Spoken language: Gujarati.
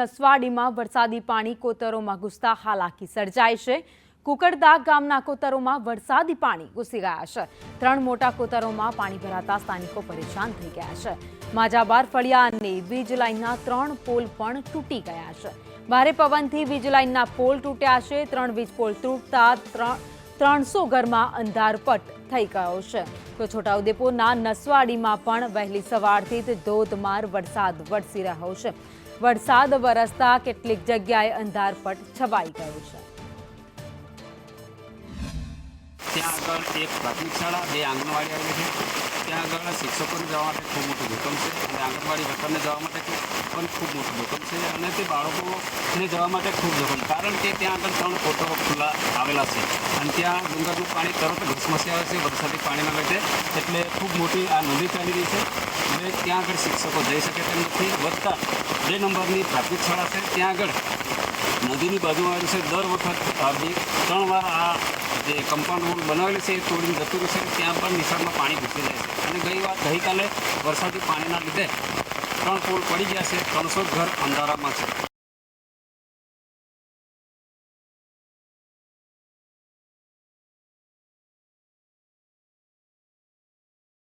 નસવાડીમાં વરસાદી પાણી કોતરોમાં ઘૂસતા હાલાકી સર્જાય છે. કુકડદા ગામના કોતરોમાં વરસાદી પાણી ઘૂસી ગયા છે. ત્રણ મોટા કોતરોમાં પાણી ભરાતા સ્થાનિકો પરેશાન થઈ ગયા છે. માજાબાર ફળિયા અને વીજ લાઇનના ત્રણ પોલ પણ તૂટી ગયા છે. ભારે પવનથી વીજ લાઇનના પોલ તૂટ્યા છે. ત્રણ વીજ પોલ તૂટતા ત્રણ ત્રણસો ઘરમાં અંધારપટ થઈ ગયો છે. તો છોટાઉદેપુરના નસવાડીમાં પણ વહેલી સવારથી જ ધોધમાર વરસાદ વરસી રહ્યો છે. વરસાદ વરસતા કેટલીક જગ્યાએ અંધારપટ છવાઈ ગયો છે. ત્યાં આગળ એક પ્રાથમિક શાળા, બે આંગણવાડી આવેલી છે. ત્યાં આગળ શિક્ષકોને જવા માટે ખૂબ મોટું જોખમ છે. અને આંગણવાડી વર્કરને જવા માટે પણ ખૂબ મોટું જોખમ છે અને તે બાળકોને જવા માટે ખૂબ જોખમ, કારણ કે ત્યાં આગળ ત્રણ ફોટો ખુલ્લા આવેલા છે અને ત્યાં ડુંગરનું પાણી તરત ઘસમસી આવે છે, વરસાદી પાણીના લીધે. એટલે ખૂબ મોટી આ નદી ચાલી રહી છે અને ત્યાં આગળ શિક્ષકો જઈ શકે તેમ નથી. વધતા બે નંબરની પ્રાથમિક શાળા છે, ત્યાં આગળ નદીની બાજુમાં આવેલું છે. દર વખત બે ત્રણ વાર આ જે કમ્પાઉન્ડ વોલ બનાવેલી છે, એ તોડીને જતું રહેશે ત્યાં પણ નિશાળમાં પાણી ઘૂસી જાય છે. અને ગઈ વાર ગઈકાલે વરસાદી પાણીના લીધે ત્રણ પુલ પડી ગયા છે ત્રણસો ઘર અંધારામાં છે.